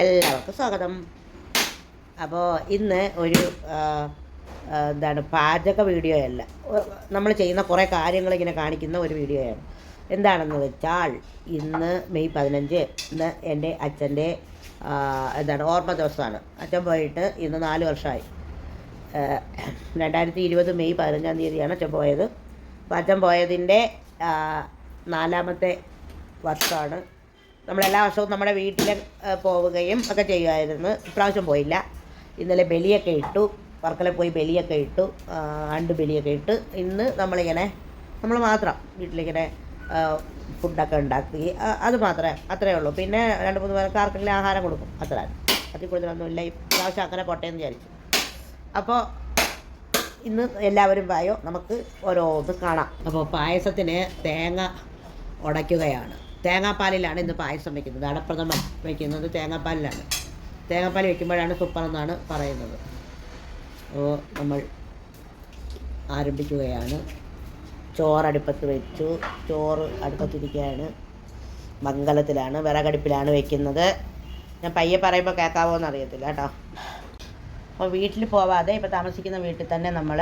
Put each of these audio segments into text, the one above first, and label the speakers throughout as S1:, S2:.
S1: എല്ലാവർക്കും സ്വാഗതം. അപ്പോൾ ഇന്ന് ഒരു എന്താണ് പാചക വീഡിയോ അല്ല നമ്മൾ ചെയ്യുന്ന കുറേ കാര്യങ്ങൾ ഇങ്ങനെ കാണിക്കുന്ന ഒരു വീഡിയോയാണ്. എന്താണെന്ന് വെച്ചാൽ ഇന്ന് മെയ് പതിനഞ്ച് ഇന്ന് എന്റെ അച്ഛന്റെ എന്താണ് ഓർമ്മ ദിവസമാണ്. അച്ഛൻ പോയിട്ട് ഇന്ന് നാല് വർഷമായി. രണ്ടായിരത്തി ഇരുപത് മെയ് പതിനഞ്ചാം തീയതിയാണ് അച്ഛൻ പോയത്. അപ്പോൾ അച്ഛൻ പോയതിന്റെ നാലാമത്തെ വർഷമാണ് നമ്മളെല്ലാ വർഷവും നമ്മുടെ വീട്ടിൽ പോവുകയും ഒക്കെ ചെയ്യുമായിരുന്നു. ഇപ്രാവശ്യം പോയില്ല. ഇന്നലെ ബലിയൊക്കെ ഇട്ടു. വർക്കല പോയി ബലിയൊക്കെ ഇട്ടു. ആണ്ട് ബലിയൊക്കെ ഇട്ട്. ഇന്ന് നമ്മളിങ്ങനെ നമ്മൾ മാത്രം വീട്ടിലിങ്ങനെ ഫുഡൊക്കെ ഉണ്ടാക്കി. അത് മാത്രമേ അത്രയേ ഉള്ളൂ. പിന്നെ രണ്ട് മൂന്ന് പേർക്ക് ആർക്കെങ്കിലും ആഹാരം കൊടുക്കും. അത്ര അതിൽ കൂടുതലൊന്നുമില്ല. ഇപ്രാവശ്യം അങ്ങനെ പൊട്ടയെന്ന് വിചാരിച്ചു. അപ്പോൾ ഇന്ന് എല്ലാവരും പായോ നമുക്ക് ഓരോന്ന് കാണാം. അപ്പോൾ പായസത്തിന് തേങ്ങ ഉടയ്ക്കുകയാണ്. തേങ്ങാപ്പാലിലാണ് ഇന്ന് പായസം വെക്കുന്നത്. അടപ്രഥമൻ വെക്കുന്നത് തേങ്ങാപ്പാലിലാണ്. തേങ്ങാപ്പാൽ വെക്കുമ്പോഴാണ് സൂപ്പർ എന്നാണ് പറയുന്നത്. അപ്പോൾ നമ്മൾ ആരംഭിക്കുകയാണ്. ചോറ് അടുപ്പത്ത് വെച്ചു. ചോറ് അടുപ്പത്തിരിക്കുകയാണ്. മംഗലത്തിലാണ് വിറകടുപ്പിലാണ് വെക്കുന്നത്. ഞാൻ പയ്യെ പറയുമ്പോൾ കേൾക്കാവോ എന്നറിയത്തില്ല കേട്ടോ. അപ്പോൾ വീട്ടിൽ പോവാതെ ഇപ്പോൾ താമസിക്കുന്ന വീട്ടിൽ തന്നെ നമ്മൾ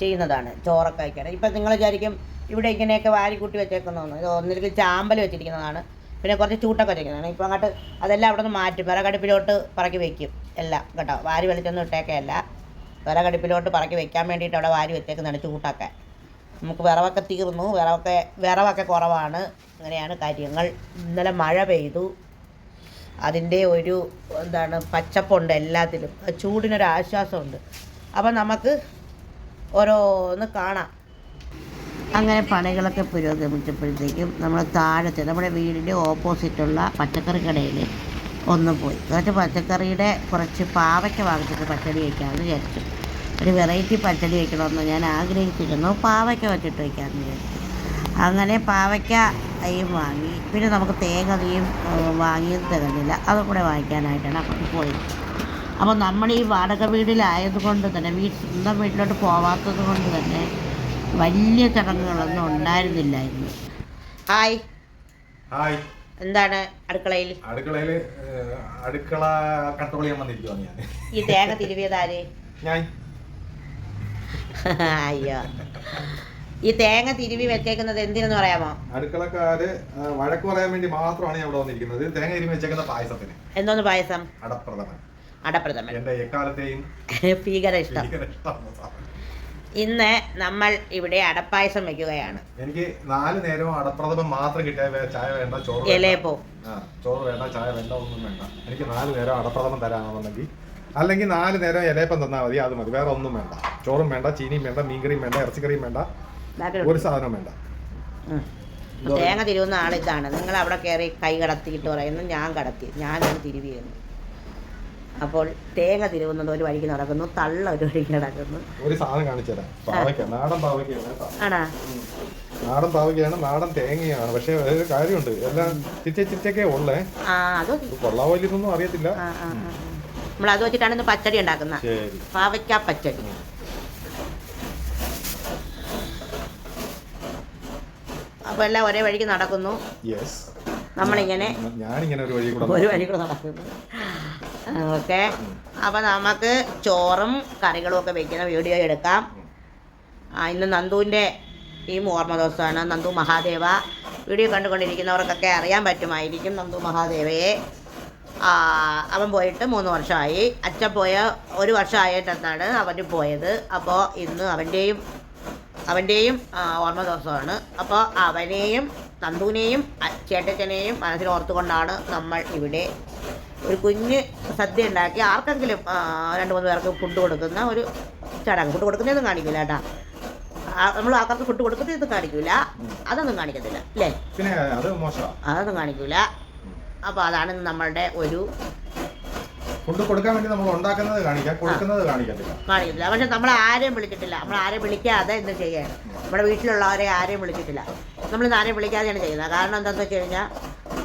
S1: ചെയ്യുന്നതാണ്. ചോറൊക്കെ വയ്ക്കണം ഇപ്പം നിങ്ങൾ വിചാരിക്കും ഇവിടെ ഇങ്ങനെയൊക്കെ വാരി കൂട്ടി വെച്ചേക്കുന്നതാണ് ഇത് ഒന്നിലേക്ക് ചാമ്പൽ വെച്ചിരിക്കുന്നതാണ്. പിന്നെ കുറച്ച് ചൂട്ടൊക്കെ വെച്ചിരിക്കുന്നതാണ്. ഇപ്പോൾ അങ്ങോട്ട് അതെല്ലാം അവിടെ നിന്ന് മാറ്റും വിറകടുപ്പിലോട്ട് പറക്കി വെക്കും. എല്ലാം കേട്ടോ. വാരി വെളിച്ചൊന്നും ഇട്ടേക്കല്ല വിറകടുപ്പിലോട്ട് പറക്കി വെക്കാൻ വേണ്ടിയിട്ട് അവിടെ വാരി വെച്ചേക്കുന്നതാണ് ചൂട്ടൊക്കെ. നമുക്ക് വിറവൊക്കെ തീർന്നു. വിറവൊക്കെ വിറവൊക്കെ കുറവാണ്. അങ്ങനെയാണ് കാര്യങ്ങൾ. ഇന്നലെ മഴ പെയ്തു. അതിന്റെ ഒരു എന്താണ് പച്ചപ്പുണ്ട് എല്ലാത്തിലും. ചൂടിനൊരു ആശ്വാസമുണ്ട് അപ്പം നമുക്ക് ഓരോന്ന് കാണാം. അങ്ങനെ പണികളൊക്കെ പുരോഗമിച്ചപ്പോഴത്തേക്കും നമ്മൾ താഴത്തെ നമ്മുടെ വീടിന്റെ ഓപ്പോസിറ്റുള്ള പച്ചക്കറി കടയിൽ ഒന്ന് പോയി. എന്നിട്ട് പച്ചക്കറിയുടെ കുറച്ച് പാവയ്ക്ക വാങ്ങിച്ചിട്ട് പച്ചടി വയ്ക്കാമെന്ന് വിചാരിച്ചു. ഒരു വെറൈറ്റി പച്ചടി വയ്ക്കണമെന്ന് ഞാൻ ആഗ്രഹിച്ചിരുന്നു. പാവയ്ക്ക വെച്ചിട്ട് വയ്ക്കാമെന്ന് വിചാരിച്ചു. അങ്ങനെ പാവയ്ക്ക പാവയ്ക്കയും വാങ്ങി. പിന്നെ നമുക്ക് തേങ്ങയും വാങ്ങിയത് തികഞ്ഞില്ല. അതും കൂടെ വാങ്ങിക്കാനായിട്ടാണ് അങ്ങോട്ട് പോയത്. അപ്പോൾ നമ്മൾ ഈ വാടക വീട്ടിലായതുകൊണ്ട് തന്നെ വീ സ്വന്തം വീട്ടിലോട്ട് പോവാത്തത് കൊണ്ട് തന്നെ വലിയ ചടങ്ങുകളൊന്നും ഉണ്ടായിരുന്നില്ലായിരുന്നു. ഹായ്.
S2: ഹായ്.
S1: എന്താണ് അടുക്കളയിൽ?
S2: അടുക്കളയിൽ അടുക്കള കട്ടോളി ചെയ്യാൻ വന്നിരിക്കുവാണ് ഞാൻ.
S1: ഈ തേങ്ങ തിരുവിയതാര്?
S2: ഞാൻ.
S1: അയ്യോ. ഈ തേങ്ങ തിരുവി വെച്ചേക്കുന്നത് എന്തിനെന്ന് പറയാമോ?
S2: അടുക്കളക്കാര് വഴക്ക് പറയാൻ വേണ്ടി മാത്രമാണ് ഞാൻ ഇവിടെ വന്നിരിക്കുന്നത്. തേങ്ങ തിരുവി വെച്ചേക്കുന്ന പായസത്തിന്.
S1: എന്തോന്ന് പായസം?
S2: അടപ്രഥമൻ.
S1: അടപ്രഥമൻ.
S2: എന്റെ എക്കാലത്തെയും
S1: ഭീകര ഇഷ്ടം. ഇന്ന് നമ്മൾ ഇവിടെ അടപ്പായസം വെക്കുകയാണ്.
S2: എനിക്ക് നാല് നേരവും അടപ്രഥമം മാത്രം കിട്ടിയാൽ വേറെ ചായ വേണ്ട ചോറ്.
S1: ഇലയപ്പോ
S2: ചോറ് വേണ്ട ചായ വേണ്ട ഒന്നും വേണ്ട. എനിക്ക് നാല് നേരം അടപ്രഥമം തരാമെന്നുണ്ടെങ്കിൽ അല്ലെങ്കിൽ നാല് നേരം ഇലയപ്പം തന്നാൽ മതി അത് മതി. വേറെ ഒന്നും വേണ്ട. ചോറും വേണ്ട ചീനിയും വേണ്ട മീൻകറിയും വേണ്ട ഇറച്ചിക്കറിയും വേണ്ട. ഒരു സാധനവും വേണ്ട.
S1: തേങ്ങ തിരുവുന്ന ആളിതാണ്. നിങ്ങൾ അവിടെ കയറി കൈ കടത്തിയിട്ട് പറയുന്നു ഞാൻ കടത്തി. ഞാൻ തിരുവിയെന്ന് അപ്പോൾ തേങ്ങ തിരുവുന്നത് ഒരു വഴിക്ക് നടക്കുന്നു തള്ള ഒരു വഴിക്ക് നടക്കുന്നു.
S2: ഒരു സാധനം കാണിച്ചു തരാം പാവയ്ക്ക നാടൻ പാവയ്ക്കാണ്
S1: ആണാ?
S2: നാടൻ പാവയ്ക്കയാണ് നാടൻ തേങ്ങയാണ്. പക്ഷെ ഒരു കാര്യമുണ്ട്. എല്ലാം ചിറ്റ ചിറ്റൊക്കെ ഉള്ളേ. ഇത് അറിയത്തില്ല.
S1: നമ്മൾ അത് വെച്ചിട്ടാണ് ഇന്ന് പച്ചടി ഉണ്ടാക്കുന്നത്. പാവയ്ക്ക പച്ചടി. അപ്പോൾ എല്ലാം ഒരേ വഴിക്ക് നടക്കുന്നു. നമ്മളിങ്ങനെ
S2: ഞാനിങ്ങനെ ഒരു വഴി കൂടെ
S1: ഒരു വഴി കൂടെ നടക്കുന്നു. ഓക്കെ. അപ്പോൾ നമുക്ക് ചോറും കറികളും ഒക്കെ വെക്കുന്ന വീഡിയോ എടുക്കാം. ഇന്ന് നന്ദുവിന്റെ ഈ ഓർമ്മ ദിവസമാണ്. നന്ദു മഹാദേവ. വീഡിയോ കണ്ടുകൊണ്ടിരിക്കുന്നവർക്കൊക്കെ അറിയാൻ പറ്റുമായിരിക്കും നന്ദു മഹാദേവയെ. അവൻ പോയിട്ട് മൂന്ന് വർഷമായി. അച്ഛൻ പോയ ഒരു വർഷമായിട്ടെന്നാണ് അവൻ പോയത്. അപ്പോൾ ഇന്ന് അവന്റെയും അവന്റെയും ഓർമ്മ ദിവസമാണ്. അപ്പോൾ അവനെയും നന്ദുവിനെയും ചേട്ടച്ചനെയും മനസ്സിൽ ഓർത്തുകൊണ്ടാണ് നമ്മൾ ഇവിടെ ഒരു കുഞ്ഞ് സദ്യ ഉണ്ടാക്കി. ആർക്കെങ്കിലും രണ്ട് മൂന്ന് പേർക്ക് ഫുഡ് കൊടുക്കുന്ന ഒരു ചടങ്ങ്. ഫുഡ് കൊടുക്കുന്നതൊന്നും കാണിക്കില്ല കേട്ടാ. നമ്മൾ ആൾക്കാർക്ക് ഫുഡ് കൊടുക്കുന്നതൊന്നും കാണിക്കില്ല അതൊന്നും കാണിക്കത്തില്ല അല്ലേ? അതൊന്നും കാണിക്കില്ല അപ്പോൾ അതാണ് നമ്മളുടെ ഒരു
S2: ഫുഡ് കൊടുക്കാൻ വേണ്ടി നമ്മൾ ഉണ്ടാക്കുന്നത് കാണിക്കാം കൊടുക്കുന്നത് കാണിക്കത്തില്ല.
S1: കാണിക്കില്ല പക്ഷെ നമ്മൾ ആരെയും വിളിച്ചിട്ടില്ല നമ്മൾ ആരെയും വിളിക്കാതെ എന്ത് ചെയ്യാണ് നമ്മുടെ വീട്ടിലുള്ളവരെ ആരെയും വിളിച്ചിട്ടില്ല നമ്മൾ ഇന്ന് ആരെയും വിളിക്കാതെയാണ് ചെയ്യുന്നത്. കാരണം എന്താണെന്ന് വെച്ച് കഴിഞ്ഞാൽ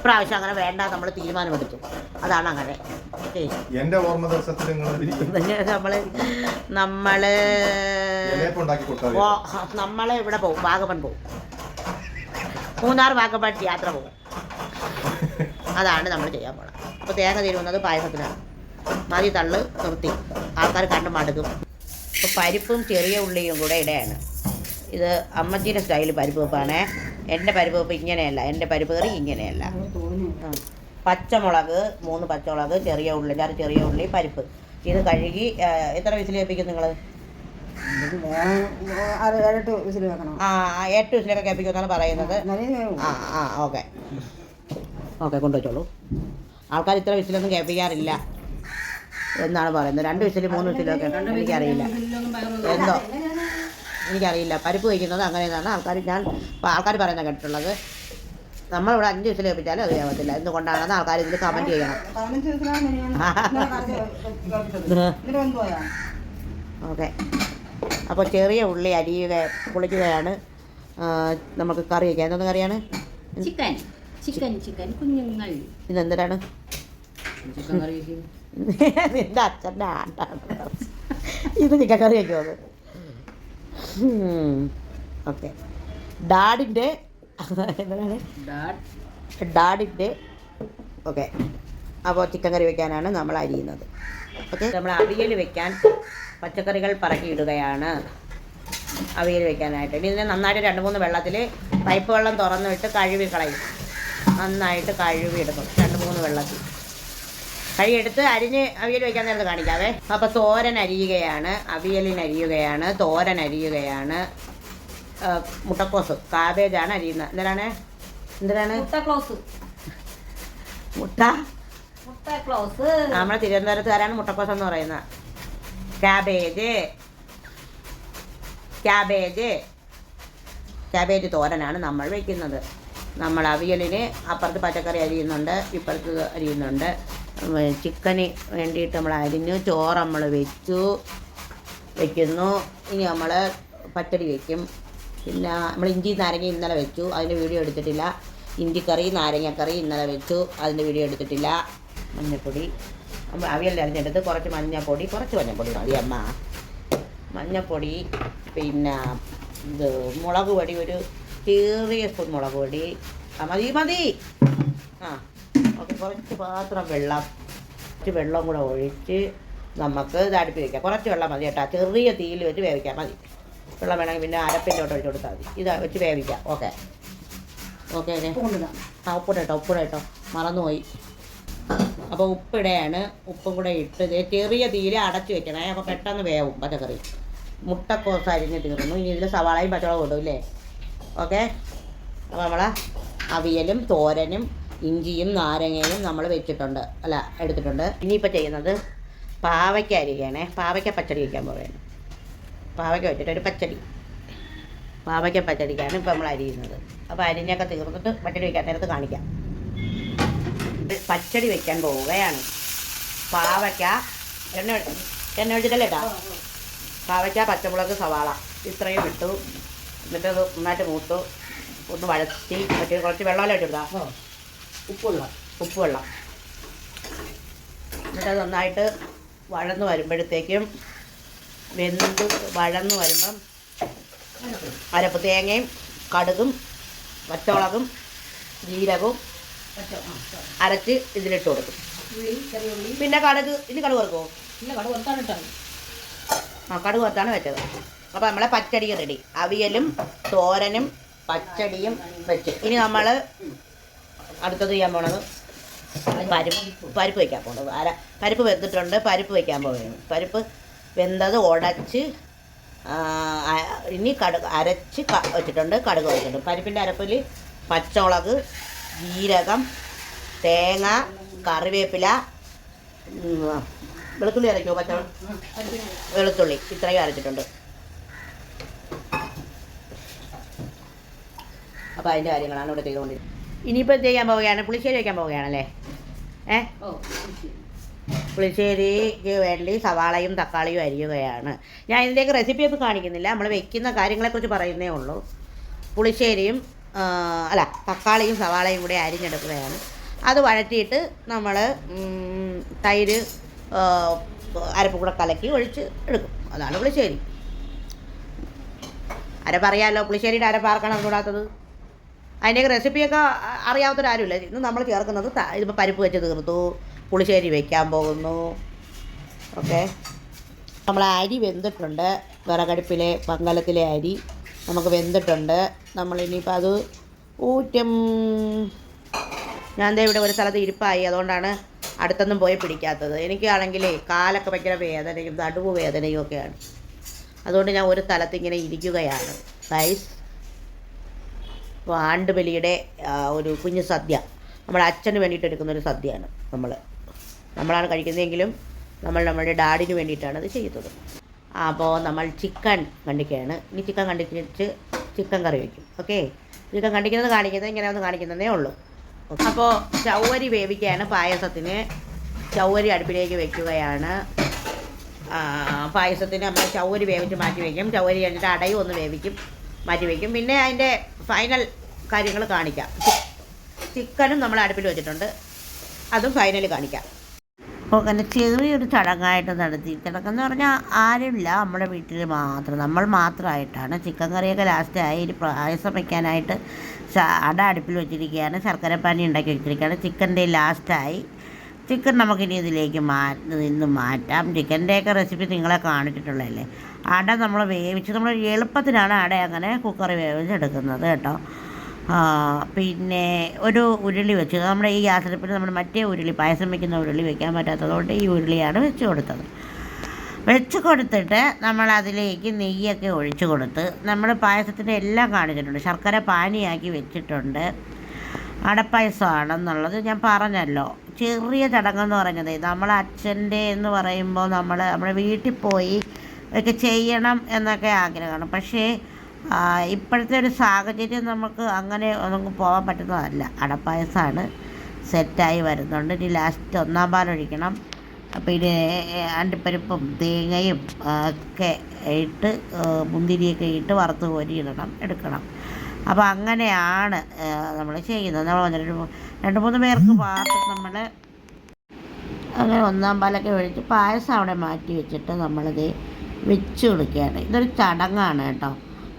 S1: ഇപ്രാവശ്യം അങ്ങനെ വേണ്ട നമ്മൾ തീരുമാനമെടുത്തു. അതാണ് അങ്ങനെ.
S2: എന്റെ ഓർമ്മ
S1: നമ്മൾ നമ്മൾ നമ്മളെ ഇവിടെ പോകും വാഗമൺ പോകും മൂന്നാർ വാഗമൺ യാത്ര പോകും അതാണ് നമ്മൾ ചെയ്യാൻ പോണത്. അപ്പോൾ തേങ്ങ തിരുവുന്നത് പായസത്തിനാണ്. മതി തള്ള് നിർത്തി. ആൾക്കാർ കണ്ട് മടുക്കും. അപ്പോൾ പരിപ്പും ചെറിയ ഉള്ളിയും കൂടെ ഇടയാണ്. ഇത് അമ്മച്ചീന്റെ സ്റ്റൈൽ പരിപ്പ് വെപ്പാണേ എന്റെ പരിപ്പ് വെപ്പ് ഇങ്ങനെയല്ല എന്റെ പരിപ്പ് കറി ഇങ്ങനെയല്ല പച്ചമുളക് മൂന്ന് പച്ചമുളക് ചെറിയ ഉള്ളി ചാറ് ചെറിയ ഉള്ളി പരിപ്പ് ഇത് കഴുകി എത്ര വിസിൽ കേൾപ്പിക്കും നിങ്ങൾ
S3: ഏഴെട്ട് വിസിൽ വെക്കണം
S1: ആ എട്ട് വിസിലൊക്കെ കേൾപ്പിക്കും എന്നാണ് പറയുന്നത് ആ ആ ഓക്കെ ഓക്കെ കൊണ്ടുവച്ചോളൂ ആൾക്കാർ ഇത്ര വിസിലൊന്നും കേൾപ്പിക്കാറില്ല എന്നാണ് പറയുന്നത് രണ്ട് വിസിൽ മൂന്ന് വിസിലൊക്കെ എനിക്കറിയില്ല എന്തോ എനിക്കറിയില്ല. പരിപ്പ് കഴിക്കുന്നത് അങ്ങനെ എന്നാണ് ആൾക്കാർ ഞാൻ ആൾക്കാർ പറയുന്നത് കേട്ടിട്ടുള്ളത്. നമ്മളിവിടെ അഞ്ച് ദിവസം ലഭിച്ചാലും അത് വേവത്തില്ല എന്തുകൊണ്ടാണെന്ന് ആൾക്കാർ ഇതിൽ കമന്റ് ചെയ്യണം. ഓക്കെ. അപ്പോൾ ചെറിയ ഉള്ളി അരിയുക പൊളിക്കുകയാണ്. നമുക്ക് കറി വയ്ക്കാം എന്തോന്ന് കറിയാണ്?
S4: ചിക്കൻ. Chicken chicken. കുഞ്ഞുങ്ങൾ.
S1: ഇതെന്തിനാണ്?
S4: ചിക്കൻ കറി വെക്കും.
S1: നിന്റെ അച്ഛന്റെ ആട്ടാണ് ഇത് ചിക്കൻ കറി വയ്ക്കുമത് ഓക്കെ.
S4: ഡാഡിന്റെ
S1: ഡാഡിന്റെ ഓക്കെ. അപ്പോൾ ചിക്കൻ കറി വെക്കാനാണ് നമ്മൾ അരിയുന്നത്. ഓക്കെ. നമ്മൾ അവിയൽ വെക്കാൻ പച്ചക്കറികൾ പറക്കിയിടുകയാണ്. അവിയൽ വെക്കാനായിട്ട്. ഇനി ഇതിനെ നന്നായിട്ട് രണ്ട് മൂന്ന് വെള്ളത്തിൽ പൈപ്പ് വെള്ളം തുറന്നിട്ട് കഴുകി കളയും. നന്നായിട്ട് കഴുകി എടുക്കും. രണ്ട് മൂന്ന് വെള്ളത്തിൽ. എടുത്ത് അരിഞ്ഞ് അവിയൽ വെക്കാൻ നേരത്തെ കാണിക്കാവേ. അപ്പോൾ തോരൻ അരിയുകയാണ് അവിയലിന് അരിയുകയാണ് തോരൻ അരിയുകയാണ്. മുട്ടക്കോസ് കാബേജാണ് അരിയുന്നത്. എന്തിനാണ്? എന്തിനാണ്?
S4: മുട്ട ക്ലോസ്
S1: മുട്ട?
S4: മുട്ട ക്ലോസ്
S1: നമ്മളെ തിരുവനന്തപുരത്തുകാരാണ് മുട്ടക്കോസ് എന്ന് പറയുന്നത്? ക്യാബേജ് ക്യാബേജ് ക്യാബേജ് തോരനാണ് നമ്മൾ വെക്കുന്നത് നമ്മൾ അവിയലിന് അപ്പുറത്ത് പച്ചക്കറി അരിയുന്നുണ്ട് ഇപ്പുറത്ത് അരിയുന്നുണ്ട്. ചിക്കന് വേണ്ടിയിട്ട് നമ്മൾ അരിഞ്ഞു ചോറ് നമ്മൾ വെച്ചു വെക്കുന്നു. ഇനി നമ്മൾ പച്ചടി വെക്കും. പിന്നെ നമ്മൾ ഇഞ്ചി നാരങ്ങ ഇന്നലെ വെച്ചു അതിന്റെ വീഡിയോ എടുത്തിട്ടില്ല. ഇഞ്ചിക്കറി നാരങ്ങക്കറി ഇന്നലെ വെച്ചു അതിന്റെ വീഡിയോ എടുത്തിട്ടില്ല. മഞ്ഞൾപ്പൊടി അവിയലിൽ അരിഞ്ഞെടുത്ത് കുറച്ച് മഞ്ഞൾപ്പൊടി കുറച്ച് മഞ്ഞൾപ്പൊടി മതി അമ്മ. മഞ്ഞൾപ്പൊടി പിന്നെ ഇത് മുളക് പൊടി ഒരു ചെറിയ സ്പൂൺ മുളക് പൊടി. മതി മതി. ആ. ഓക്കെ കുറച്ച് പാത്രം വെള്ളം കുറച്ച് വെള്ളം കൂടെ ഒഴിച്ച് നമുക്ക് ഇത് അടുപ്പി വയ്ക്കാം കുറച്ച് വെള്ളം മതി കേട്ടോ. ചെറിയ തീയിൽ വെച്ച് വേവിക്കാം. മതി. വെള്ളം വേണമെങ്കിൽ പിന്നെ അരപ്പിന്റെ ഒഴിച്ച് കൊടുത്താൽ മതി. ഇത് വെച്ച് വേവിക്കാം. ഓക്കെ. ഓക്കെ
S3: ഉപ്പ് കൊണ്ടിടാം.
S1: ആ ഉപ്പിടട്ടോ ഉപ്പിടട്ടോ മറന്നുപോയി. അപ്പോൾ ഉപ്പിടയാണ് ഉപ്പും കൂടെ ഇട്ട് ചെറിയ തീയിൽ അടച്ച് വെക്കണേ. അപ്പോൾ പെട്ടെന്ന് വേവും പച്ചക്കറി. മുട്ടക്കോസ് അരിഞ്ഞ് തീർന്നു. ഇനി ഇതിൽ സവാളയും പച്ചവളവും ഇടും ഇല്ലേ? ഓക്കെ. അപ്പോൾ നമ്മളെ അവിയലും തോരനും ഇഞ്ചിയും നാരങ്ങയും നമ്മൾ വെച്ചിട്ടുണ്ട്. അല്ല എടുത്തിട്ടുണ്ട്. ഇനിയിപ്പോൾ ചെയ്യുന്നത് പാവയ്ക്ക അരികയാണേ. പാവയ്ക്ക പച്ചടി വയ്ക്കാൻ പോവുകയാണ്. പാവയ്ക്ക വെച്ചിട്ട് ഒരു പച്ചടി. പാവയ്ക്ക പച്ചടിക്കാണ് ഇപ്പോൾ നമ്മൾ അരിയുന്നത്. അപ്പോൾ അരിഞ്ഞൊക്കെ തീർന്നിട്ട് പച്ചടി വയ്ക്കാൻ നേരത്ത് കാണിക്കാം. പച്ചടി വയ്ക്കാൻ പോവുകയാണ്. പാവയ്ക്ക എണ്ണ എണ്ണ ഒഴിച്ചിട്ടല്ലേ ഇട്ടാ പാവയ്ക്ക പച്ചമുളക് സവാള ഇത്രയും ഇട്ടു. എന്നിട്ട് നന്നായിട്ട് മൂത്തു. ഒന്ന് വഴറ്റി. മറ്റേ കുറച്ച് വെള്ളമല്ലേ ഇട്ടിട്ടാ
S4: ഉപ്പുള്ള
S1: ഉപ്പുവെള്ളം. എന്നിട്ട് നന്നായിട്ട് വഴന്ന് വരുമ്പോഴത്തേക്കും വെന്ത് വഴന്ന് വരുമ്പം അരപ്പ് തേങ്ങയും കടുകും പച്ചമുളകും ജീരകവും അരച്ച് ഇതിലിട്ട് കൊടുക്കും. പിന്നെ കടുക് ഇനി കടുക് വറുക്കുമോ ആ കടുക് വറുത്താണ് വെച്ചത്. അപ്പോൾ നമ്മളെ പച്ചടി റെഡി. അവിയലും തോരനും പച്ചടിയും വെച്ച്. ഇനി നമ്മൾ അടുത്തത് ചെയ്യാൻ പോണത് പരിപ്പ് പരിപ്പ് വയ്ക്കാൻ പോണത്. അര പരിപ്പ് വെന്തിട്ടുണ്ട് പരിപ്പ് വയ്ക്കാൻ പോവുകയാണ്. പരിപ്പ് വെന്തത് ഉടച്ച് ഇനി കടുക് അരച്ച് വെച്ചിട്ടുണ്ട് കടുക് വെച്ചിട്ടുണ്ട്. പരിപ്പിന്റെ അരപ്പിൽ പച്ചമുളക് ജീരകം തേങ്ങ കറിവേപ്പില വെളുത്തുള്ളി അരയ്ക്കുമോ പച്ചമുളക് വെളുത്തുള്ളി. ഇത്രയും അരച്ചിട്ടുണ്ട്. അപ്പോൾ അതിന്റെ കാര്യങ്ങളാണ് ഇവിടെ ചെയ്തുകൊണ്ടിരിക്കുന്നത്. ഇനിയിപ്പോൾ ചെയ്യാൻ പോവുകയാണ്? പുളിശ്ശേരി വയ്ക്കാൻ പോവുകയാണല്ലേ? ഏ?
S4: ഓ
S1: പുളിശ്ശേരിക്ക് വേണ്ടി സവാളയും തക്കാളിയും അരിയുകയാണ്. ഞാൻ ഇതിന്റെയൊക്കെ റെസിപ്പി ഒന്നും കാണിക്കുന്നില്ല. നമ്മൾ വെക്കുന്ന കാര്യങ്ങളെക്കുറിച്ച് പറയുന്നേ ഉള്ളൂ. പുളിശ്ശേരിയും അല്ല തക്കാളിയും സവാളയും കൂടി അരിഞ്ഞെടുക്കുകയാണ്. അത് വഴറ്റിയിട്ട് നമ്മൾ തൈര് അരപ്പ് കൂടെ കലക്കി ഒഴിച്ച് എടുക്കും. അതാണ് പുളിശ്ശേരി. അരപ്പറിയാമല്ലോ പുളിശ്ശേരിയുടെ അരപ്പാർക്കാണ് കൂടാത്തത്. അതിന്റെയൊക്കെ റെസിപ്പിയൊക്കെ അറിയാവുന്നവരാരുമില്ല ഇന്ന് നമ്മൾ ചേർക്കുന്നത് ഇതിപ്പോൾ പരിപ്പ് വെച്ച് തീർത്തു പുളിശ്ശേരി വയ്ക്കാൻ പോകുന്നു. ഓക്കെ. നമ്മൾ അരി വെന്തിട്ടുണ്ട്. വിറകടുപ്പിലെ പങ്കലത്തിലെ അരി നമുക്ക് വെന്തിട്ടുണ്ട്. നമ്മളിനിയിപ്പോൾ അത് ഊറ്റം. ഞാൻ ഇവിടെ ഒരു സ്ഥലത്ത് ഇരിപ്പായി. അതുകൊണ്ടാണ് അടുത്തൊന്നും പോയി പിടിക്കാത്തത്. എനിക്കാണെങ്കിലേ കാലൊക്കെ ഭയങ്കര വേദനയും നടുവ് വേദനയും ഒക്കെയാണ്. അതുകൊണ്ട് ഞാൻ ഒരു സ്ഥലത്ത് ഇങ്ങനെ ഇരിക്കുകയാണ്. സൈസ് ആണ്ടുബലിയുടെ ഒരു കുഞ്ഞു സദ്യ. നമ്മുടെ അച്ഛന് വേണ്ടിയിട്ട് എടുക്കുന്ന ഒരു സദ്യയാണ് നമ്മൾ നമ്മളാണ് കഴിക്കുന്നതെങ്കിലും നമ്മൾ നമ്മുടെ ഡാഡിന് വേണ്ടിയിട്ടാണ് അത് ചെയ്യുന്നത്. അപ്പോൾ നമ്മൾ ചിക്കൻ കണ്ടിക്കുകയാണ് ഇനി ചിക്കൻ കണ്ടിച്ച് ചിക്കൻ കറി വയ്ക്കും. ഓക്കെ? ചിക്കൻ കണ്ടിക്കുന്നത് കാണിക്കുന്നത് ഇങ്ങനെ ഒന്ന് കാണിക്കുന്നതേ ഉള്ളൂ. അപ്പോൾ ചൗവരി വേവിക്കുകയാണ് പായസത്തിന്. ചൗവരി അടുപ്പിലേക്ക് വെക്കുകയാണ്. പായസത്തിന് നമ്മൾ ചൗവരി വേവിച്ച് മാറ്റി വയ്ക്കും. ചൗവരി കഴിഞ്ഞിട്ട് അടയും ഒന്ന് വേവിക്കും മാറ്റി വയ്ക്കും. പിന്നെ അതിന്റെ ഫൈനൽ കാര്യങ്ങൾ കാണിക്കാം. ചിക്കനും നമ്മൾ അടുപ്പിൽ വെച്ചിട്ടുണ്ട്. അതും ഫൈനൽ കാണിക്കാം. അങ്ങനെ ചെറിയൊരു ചടങ്ങായിട്ട് നടത്തി. ചടങ്ങെന്ന് പറഞ്ഞാൽ ആരുമില്ല. നമ്മുടെ വീട്ടിൽ മാത്രം. നമ്മൾ മാത്രമായിട്ടാണ്. ചിക്കൻ കറിയൊക്കെ ലാസ്റ്റായി ഒരു പായസം വയ്ക്കാനായിട്ട് അട അടുപ്പിൽ വെച്ചിരിക്കുകയാണ്. ശർക്കര പാനി ഉണ്ടാക്കി വെച്ചിരിക്കുകയാണ്. ചിക്കന്റെ ലാസ്റ്റായി ചിക്കൻ നമുക്കിനി ഇതിലേക്ക് മാറ്റി നിന്ന് മാറ്റാം. ചിക്കന്റെയൊക്കെ റെസിപ്പി നിങ്ങളെ കാണിച്ചിട്ടുള്ളതല്ലേ? അട നമ്മൾ വേവിച്ച് നമ്മൾ എളുപ്പത്തിനാണ് അട അങ്ങനെ കുക്കറി വേവിച്ചെടുക്കുന്നത് കേട്ടോ. പിന്നെ ഒരു ഉരുളി വെച്ച്. നമ്മുടെ ഈ ഗ്യാസടുപ്പിൽ നമ്മൾ മറ്റേ ഉരുളി പായസം വയ്ക്കുന്ന ഉരുളി വെക്കാൻ പറ്റാത്തതുകൊണ്ട് ഈ ഉരുളിയാണ് വെച്ച് കൊടുത്തത്. വെച്ച് കൊടുത്തിട്ട് നമ്മൾ അതിലേക്ക് നെയ്യൊക്കെ ഒഴിച്ചു കൊടുത്ത് നമ്മൾ പായസത്തിന്റെ എല്ലാം കാണിച്ചിട്ടുണ്ട്. ശർക്കര പാനിയാക്കി വെച്ചിട്ടുണ്ട്. അടപ്പായസമാണെന്നുള്ളത് ഞാൻ പറഞ്ഞല്ലോ. ചെറിയ ചടങ്ങെന്ന് പറഞ്ഞത് നമ്മളെ അച്ഛന്റെ എന്ന് പറയുമ്പോൾ നമ്മൾ നമ്മുടെ വീട്ടിൽ പോയി ഒക്കെ ചെയ്യണം എന്നൊക്കെ ആഗ്രഹമാണ്. പക്ഷേ ഇപ്പോഴത്തെ ഒരു സാഹചര്യം നമുക്ക് അങ്ങനെ നമുക്ക് പോകാൻ പറ്റുന്നതല്ല. അടപ്പായസമാണ് സെറ്റായി വരുന്നുണ്ട്. ഇനി ലാസ്റ്റ് ഒന്നാം പാലൊഴിക്കണം പിന്നെ അണ്ടിപ്പരിപ്പും തേങ്ങയും ഒക്കെ ഇട്ട് മുന്തിരിയൊക്കെ ഇട്ട് വറുത്ത് കോരി ഇടണം എടുക്കണം. അപ്പോൾ അങ്ങനെയാണ് നമ്മൾ ചെയ്യുന്നത്. നമ്മൾ ഒന്ന് രണ്ട് രണ്ട് മൂന്ന് പേർക്ക് പാത്രം നമ്മൾ അങ്ങനെ ഒന്നാം പാലൊക്കെ ഒഴിച്ച് പായസം അവിടെ മാറ്റി വെച്ചിട്ട് നമ്മളിത് വെച്ച് കൊടുക്കുകയാണ്. ഇതൊരു ചടങ്ങാണ് കേട്ടോ.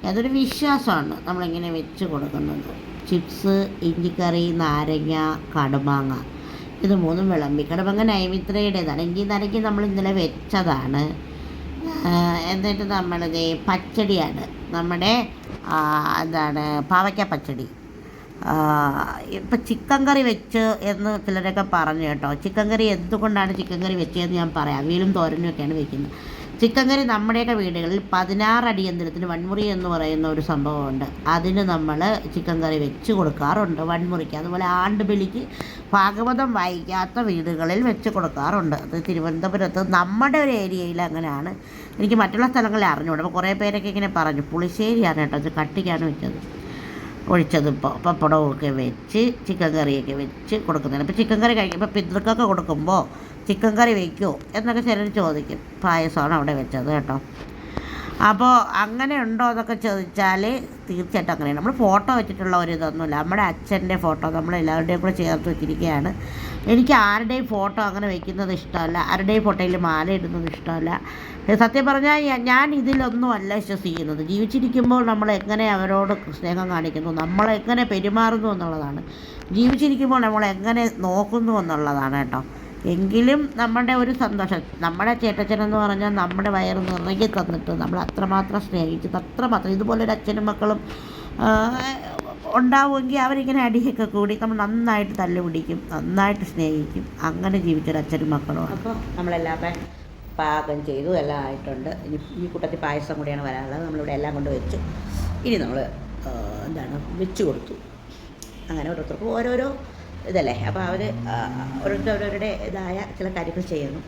S1: അതൊരു വിശ്വാസമാണ് നമ്മളിങ്ങനെ വെച്ച് കൊടുക്കുന്നത്. ചിപ്സ് ഇഞ്ചിക്കറി നാരങ്ങ കടുമാങ്ങ. ഇത് മൂന്നും വിളമ്പി കടുമാങ്ങ നൈമിത്രയുടേതാണ്. ഇഞ്ചി നാരങ്ങ നമ്മൾ ഇന്നലെ വെച്ചതാണ്. എന്നിട്ട് നമ്മൾ പച്ചടിയാണ്. നമ്മുടെ എന്താണ് പാവയ്ക്ക പച്ചടി. ഇപ്പം ചിക്കൻ കറി വെച്ച് എന്ന് ചിലരൊക്കെ പറഞ്ഞു കേട്ടോ. ചിക്കൻ കറി എന്തുകൊണ്ടാണ് ചിക്കൻ കറി വെച്ചതെന്ന് ഞാൻ പറയാം. അവിയലും തോരനും ഒക്കെയാണ് വെക്കുന്നത്. ചിക്കൻ കറി നമ്മുടെയൊക്കെ വീടുകളിൽ പതിനാറ് അടിയന്തരത്തിന് വൺമുറി എന്ന് പറയുന്ന ഒരു സംഭവമുണ്ട്. അതിന് നമ്മൾ ചിക്കൻ കറി വെച്ച് കൊടുക്കാറുണ്ട് വൺമുറിക്ക് അതുപോലെ ആണ്ടുബലിക്ക് ഭാഗവതം വായിക്കാത്ത വീടുകളിൽ വെച്ച് കൊടുക്കാറുണ്ട്. അത് തിരുവനന്തപുരത്ത് നമ്മുടെ ഒരു ഏരിയയിൽ അങ്ങനെയാണ്. എനിക്ക് മറ്റുള്ള സ്ഥലങ്ങളിൽ അറിഞ്ഞുകൊണ്ട് അപ്പോൾ കുറേ പേരൊക്കെ ഇങ്ങനെ പറഞ്ഞു പുളിശ്ശേരിയാണ് കേട്ടോ അത് കട്ടിക്കാണ് വെച്ചത്. ഒഴിച്ചത് ഇപ്പോൾ പപ്പടവും ഒക്കെ വെച്ച് ചിക്കൻ കറിയൊക്കെ വെച്ച് കൊടുക്കുന്നുണ്ട്. ഇപ്പം ചിക്കൻ കറി കഴിക്കും ഇപ്പം പിതൃക്കൊക്കെ കൊടുക്കുമ്പോൾ ചിക്കൻ കറി വയ്ക്കുമോ എന്നൊക്കെ ചിലർ ചോദിക്കും. പായസമാണ് അവിടെ വെച്ചത് കേട്ടോ. അപ്പോൾ അങ്ങനെ ഉണ്ടോ എന്നൊക്കെ ചോദിച്ചാൽ തീർച്ചയായിട്ടും അങ്ങനെയാണ്. നമ്മൾ ഫോട്ടോ വെച്ചിട്ടുള്ള ഒരു ഇതൊന്നുമില്ല. നമ്മുടെ അച്ഛന്റെ ഫോട്ടോ നമ്മൾ എല്ലാവരുടെയും കൂടെ ചേർത്ത് വെച്ചിരിക്കുകയാണ്. എനിക്ക് ആരുടെയും ഫോട്ടോ അങ്ങനെ വെക്കുന്നത് ഇഷ്ടമല്ല. ആരുടെയും ഫോട്ടോയിൽ മാല ഇടുന്നത് ഇഷ്ടമല്ല. സത്യം പറഞ്ഞാൽ ഞാൻ ഇതിലൊന്നും അല്ല വിശ്വസിക്കുന്നത്. ജീവിച്ചിരിക്കുമ്പോൾ നമ്മൾ എങ്ങനെ അവരോട് സ്നേഹം കാണിക്കുന്നു നമ്മൾ എങ്ങനെ പെരുമാറുന്നു എന്നുള്ളതാണ്. ജീവിച്ചിരിക്കുമ്പോൾ നമ്മൾ എങ്ങനെ നോക്കുന്നു എന്നുള്ളതാണ് കേട്ടോ. എങ്കിലും നമ്മുടെ ഒരു സന്തോഷം. നമ്മുടെ ചേട്ടച്ചനെന്ന് പറഞ്ഞാൽ നമ്മുടെ വയറ് നിറയെ തന്നിട്ട് നമ്മൾ അത്രമാത്രം സ്നേഹിച്ചത് അത്രമാത്രം. ഇതുപോലൊരു അച്ഛനും മക്കളും ഉണ്ടാവുമെങ്കിൽ അവരിങ്ങനെ അടിയൊക്കെ കൂടി നമ്മൾ നന്നായിട്ട് തല്ലുപിടിക്കും നന്നായിട്ട് സ്നേഹിക്കും. അങ്ങനെ ജീവിച്ചൊരു അച്ഛനും മക്കളും അപ്പോൾ നമ്മളെല്ലാവരും പാകം ചെയ്തു എല്ലാം ആയിട്ടുണ്ട്. ഇനി ഈ കൂട്ടത്തിൽ പായസം കൂടിയാണ് വരാനുള്ളത്. നമ്മളിവിടെ എല്ലാം കൊണ്ട് വെച്ചു. ഇനി നമ്മൾ എന്താണ് വെച്ചു കൊടുത്തു. അങ്ങനെ ഓരോരുത്തർക്കും ഓരോരോ ഇതല്ലേ? അപ്പോൾ അവർ ഓരോരുത്തരവരുടെ ഇതായ ചില കാര്യങ്ങൾ ചെയ്യുന്നു.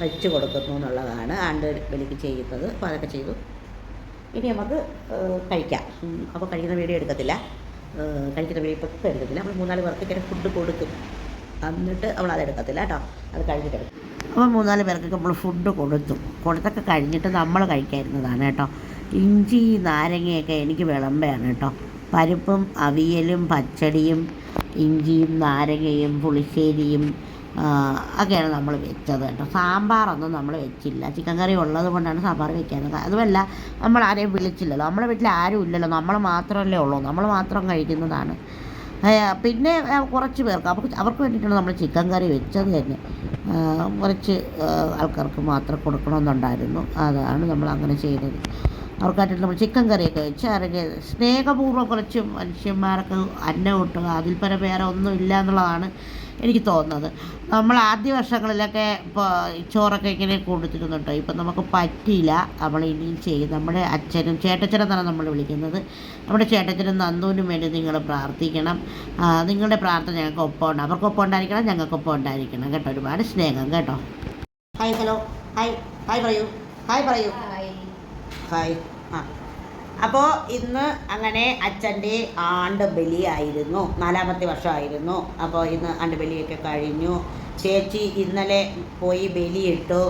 S1: വെച്ച് കൊടുക്കുന്നു എന്നുള്ളതാണ് ആണ്ട് ബലിക്ക് ചെയ്യുന്നത്. അപ്പോൾ അതൊക്കെ ചെയ്തു. ഇനി നമുക്ക് കഴിക്കാം. അപ്പോൾ കഴിക്കുന്ന വീഡിയോ എടുക്കത്തില്ല. കഴിക്കുന്ന വീഡിയോ ഇപ്പോൾ എടുക്കത്തില്ല. നമ്മൾ മൂന്നാൽ പേർക്ക് ഇങ്ങനെ ഫുഡ് കൊടുക്കും. എന്നിട്ട് നമ്മൾ അത് എടുക്കത്തില്ല കേട്ടോ. അത് കഴിഞ്ഞിട്ട് എടുക്കും. അപ്പോൾ മൂന്നാൽ പേർക്ക് നമ്മൾ ഫുഡ് കൊടുത്തു. കൊടുത്തൊക്കെ കഴിഞ്ഞിട്ട് നമ്മൾ കഴിക്കായിരുന്നതാണ് കേട്ടോ. ഇഞ്ചി നാരങ്ങയൊക്കെ എനിക്ക് വിളമ്പയാണ് കേട്ടോ. പരിപ്പും അവിയലും പച്ചടിയും ഇഞ്ചിയും നാരങ്ങയും പുളിശ്ശേരിയും ഒക്കെയാണ് നമ്മൾ വെച്ചത് കേട്ടോ. സാമ്പാറൊന്നും നമ്മൾ വെച്ചില്ല. ചിക്കൻ കറി ഉള്ളത് കൊണ്ടാണ് സാമ്പാർ വെക്കാറ്. അതുമല്ല നമ്മൾ ആരെയും വിളിച്ചില്ലല്ലോ. നമ്മുടെ വീട്ടിൽ ആരും ഇല്ലല്ലോ. നമ്മൾ മാത്രമല്ലേ ഉള്ളൂ. നമ്മൾ മാത്രം കഴിക്കുന്നതാണ്. പിന്നെ കുറച്ച് പേർക്ക്. അവർക്ക് അവർക്ക് വേണ്ടിയിട്ടാണ് നമ്മൾ ചിക്കൻ കറി വെച്ചത് തന്നെ. കുറച്ച് ആൾക്കാർക്ക് മാത്രം കൊടുക്കണമെന്നുണ്ടായിരുന്നു. അതാണ് നമ്മൾ അങ്ങനെ ചെയ്തത്. അവർക്കായിട്ട് നമ്മൾ ചിക്കൻ കറിയൊക്കെ വെച്ച് അറിഞ്ഞ് സ്നേഹപൂർവം കുറച്ച് മനുഷ്യന്മാർക്ക് അന്നം കിട്ടുക അതിൽ പരം വേറെ ഒന്നും ഇല്ല എന്നുള്ളതാണ് എനിക്ക് തോന്നുന്നത്. നമ്മൾ ആദ്യ വർഷങ്ങളിലൊക്കെ ഇപ്പോൾ ചോറൊക്കെ ഇങ്ങനെ കൊടുത്തിരുന്നുണ്ടോ ഇപ്പം നമുക്ക് പറ്റിയില്ല. നമ്മൾ ഇനിയും ചെയ്യും. നമ്മുടെ അച്ഛനും ചേട്ടച്ചനെന്നാണ് നമ്മൾ വിളിക്കുന്നത്. നമ്മുടെ ചേട്ടച്ചനും നന്ദുവിനും വേണ്ടി നിങ്ങൾ പ്രാർത്ഥിക്കണം. നിങ്ങളുടെ പ്രാർത്ഥന ഞങ്ങൾക്ക് ഒപ്പം ഉണ്ട്. അവർക്കൊപ്പം ഉണ്ടായിരിക്കണം ഞങ്ങൾക്കൊപ്പം ഉണ്ടായിരിക്കണം. കേട്ടോ ഒരുപാട് സ്നേഹം. കേട്ടോ. ഹായ് ഹലോ ഹായ് ഹായ് പറയൂ. ഹായ് പറയൂ. ഹായ് ആ. അപ്പോൾ ഇന്ന് അങ്ങനെ അച്ഛന്റെ ആണ്ട് ബലിയായിരുന്നു നാലാമത്തെ വർഷമായിരുന്നു. അപ്പോൾ ഇന്ന് ആണ്ട് ബലിയൊക്കെ കഴിഞ്ഞു. ചേച്ചി ഇന്നലെ പോയി ബലിയിട്ടു.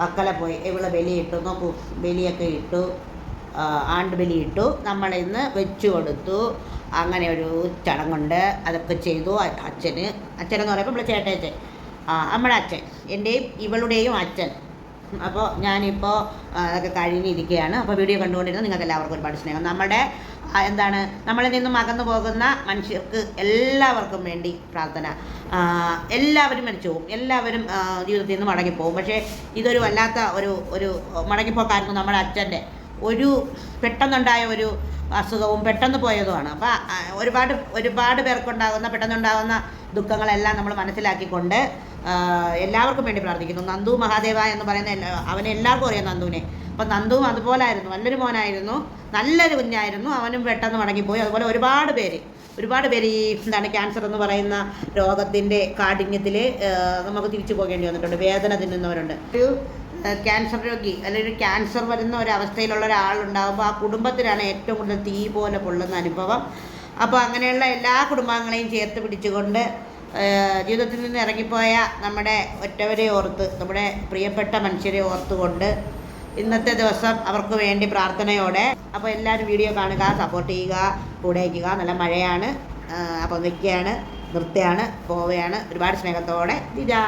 S1: വക്കല പോയി ഇവളെ ബലിയിട്ടു. നോക്കൂ ബലിയൊക്കെ ഇട്ടു. ആണ്ട് ബലിയിട്ടു നമ്മളിന്ന് വെച്ചു കൊടുത്തു. അങ്ങനെ ഒരു ചടങ്ങുണ്ട്. അതൊക്കെ ചെയ്തു അച്ഛന്. അച്ഛനെന്ന് പറയുമ്പോൾ ഇവിടെ ആ നമ്മുടെ അച്ഛൻ. എന്റെയും ഇവളുടെയും അച്ഛൻ. അപ്പോൾ ഞാനിപ്പോൾ അതൊക്കെ കഴിഞ്ഞിരിക്കുകയാണ്. അപ്പോൾ വീഡിയോ കണ്ടുകൊണ്ടിരുന്ന നിങ്ങൾക്ക് എല്ലാവർക്കും ഒരുപാട് സ്നേഹം. നമ്മുടെ എന്താണ് നമ്മളിൽ നിന്നും അകന്നു പോകുന്ന മനുഷ്യർക്ക് എല്ലാവർക്കും വേണ്ടി പ്രാർത്ഥന. എല്ലാവരും മരിച്ചു പോകും. എല്ലാവരും ജീവിതത്തിൽ നിന്ന് മടങ്ങിപ്പോകും പക്ഷേ ഇതൊരു വല്ലാത്ത ഒരു ഒരു മടങ്ങിപ്പോക്കായിരുന്നു നമ്മുടെ അച്ഛന്റെ. ഒരു പെട്ടെന്നുണ്ടായ ഒരു അസുഖവും പെട്ടെന്ന് പോയതുമാണ്. അപ്പോൾ ഒരുപാട് ഒരുപാട് പേർക്കുണ്ടാകുന്ന പെട്ടെന്നുണ്ടാകുന്ന ദുഃഖങ്ങളെല്ലാം നമ്മൾ മനസ്സിലാക്കിക്കൊണ്ട് എല്ലാവർക്കും വേണ്ടി പ്രാർത്ഥിക്കുന്നു. നന്ദു മഹാദേവ എന്ന് പറയുന്ന അവനെ എല്ലാവർക്കും അറിയാം നന്ദുവിനെ. അപ്പം നന്ദുവും അതുപോലായിരുന്നു. നല്ലൊരു മോനായിരുന്നു. നല്ലൊരു കുഞ്ഞായിരുന്നു. അവനും പെട്ടെന്ന് മടങ്ങിപ്പോയി. അതുപോലെ ഒരുപാട് പേര് ഒരുപാട് പേര് ഈ എന്താണ് ക്യാൻസർ എന്ന് പറയുന്ന രോഗത്തിന്റെ കാഠിന്യത്തിൽ നമുക്ക് തിരിച്ചു പോകേണ്ടി വന്നിട്ടുണ്ട്. വേദന തിന്നുന്നവരുണ്ട്. ഒരു ക്യാൻസർ രോഗി അല്ലെങ്കിൽ ക്യാൻസർ വരുന്ന ഒരവസ്ഥയിലുള്ള ഒരാളുണ്ടാകുമ്പോൾ ആ കുടുംബത്തിലാണ് ഏറ്റവും കൂടുതൽ തീ പോലെ പൊള്ളുന്ന അനുഭവം. അപ്പോൾ അങ്ങനെയുള്ള എല്ലാ കുടുംബാംഗങ്ങളെയും ചേർത്ത് പിടിച്ചുകൊണ്ട് ജീവിതത്തിൽ നിന്ന് ഇറങ്ങിപ്പോയ നമ്മുടെ ഒറ്റവരെ ഓർത്ത് നമ്മുടെ പ്രിയപ്പെട്ട മനുഷ്യരെ ഓർത്തുകൊണ്ട് ഇന്നത്തെ ദിവസം അവർക്ക് വേണ്ടി പ്രാർത്ഥനയോടെ അപ്പോൾ എല്ലാവരും വീഡിയോ കാണുക സപ്പോർട്ട് ചെയ്യുക കൂടെ വയ്ക്കുക നല്ല മഴയാണ്. അപ്പോൾ നിൽക്കുകയാണ് നൃത്തമാണ് പോവുകയാണ്. ഒരുപാട് സ്നേഹത്തോടെ. ഇതാ